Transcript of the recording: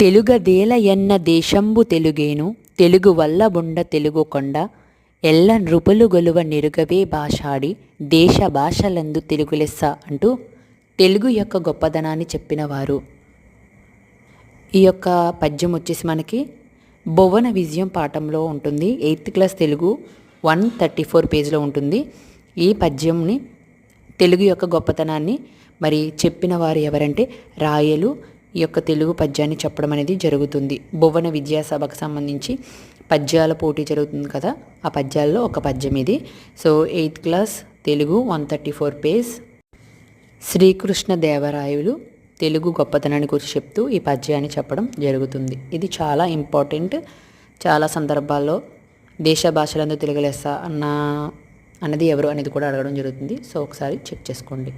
తెలుగదేల ఎన్న దేశంబు తెలుగేను తెలుగు వల్ల బుండ తెలుగు కొండ ఎల్ల నృపులు గొలువ నెరుగవే భాషాడి దేశ భాషలందు తెలుగు లెస్స అంటూ తెలుగు యొక్క గొప్పదనాన్ని చెప్పినవారు. ఈ యొక్క పద్యం వచ్చేసి మనకి భువన విజయం పాఠంలో ఉంటుంది. Eighth class Telugu one thirty four పేజ్లో ఉంటుంది. ఈ పద్యంని తెలుగు యొక్క గొప్పతనాన్ని మరి చెప్పిన వారు ఎవరంటే రాయలు ఈ యొక్క తెలుగు పద్యాన్ని చెప్పడం అనేది జరుగుతుంది. భువన విద్యాసభకు సంబంధించి పద్యాల పోటీ జరుగుతుంది కదా ఆ పద్యాల్లో ఒక పద్యం ఇది. So eighth class Telugu one thirty four page Srikrishna Devarayalu Telugu గొప్పతనాన్ని గురించి చెప్తూ ఈ పద్యాన్ని చెప్పడం జరుగుతుంది. ఇది చాలా ఇంపార్టెంట్. చాలా సందర్భాల్లో దేశ భాషలందు తెలుగు లెస్స అన్న అన్నది ఎవరు అనేది కూడా అడగడం జరుగుతుంది. సో ఒకసారి చెక్ చేసుకోండి.